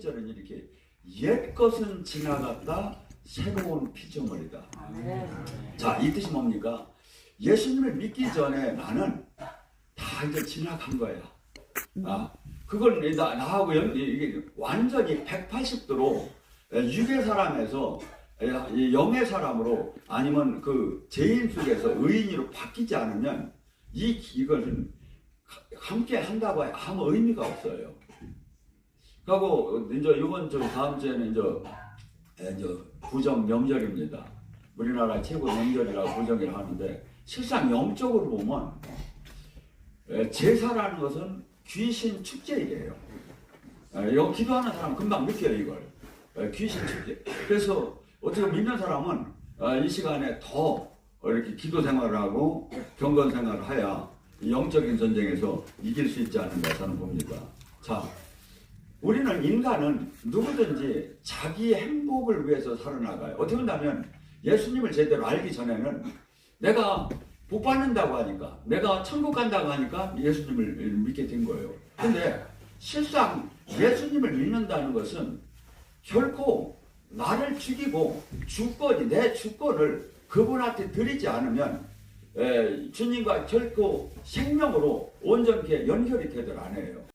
저는 이렇게 옛 것은 지나갔다 새로운 피조물이다. 자, 이 뜻이 뭡니까? 예수님을 믿기 전에 나는 다 이제 지나간 거야. 아, 그걸 나, 나하고 연, 이게 완전히 180도로 육의 사람에서 이 영의 사람으로 아니면 그 죄인 속에서 의인으로 바뀌지 않으면 이 이것은 함께 한다고 아무 의미가 없어요. 그리고 이제 이번 주 다음 주에는 이제 에, 이제 구정 명절입니다. 우리나라 최고 명절이라고 구정을 하는데 실상 영적으로 보면 에, 제사라는 것은 귀신 축제이래요. 에, 여 기도하는 사람 은 금방 느껴요 이걸. 에, 귀신 축제. 그래서 어떻게 믿는 사람은 어, 이 시간에 더 이렇게 기도 생활을 하고 경건 생활을 해야 이 영적인 전쟁에서 이길 수 있지 않은가 저는 봅니다. 자, 우리는 인간은 누구든지 자기 행복을 위해서 살아나가요. 어떻게 본다면 예수님을 제대로 알기 전에는 내가 복 받는다고 하니까 내가 천국 간다고 하니까 예수님을 믿게 된 거예요. 근데 실상 예수님을 믿는다는 것은 결코 나를 죽이고 주권이 내 주권을 그분한테 드리지 않으면 에, 주님과 결코 생명으로 온전히 연결이 되들 안 해요.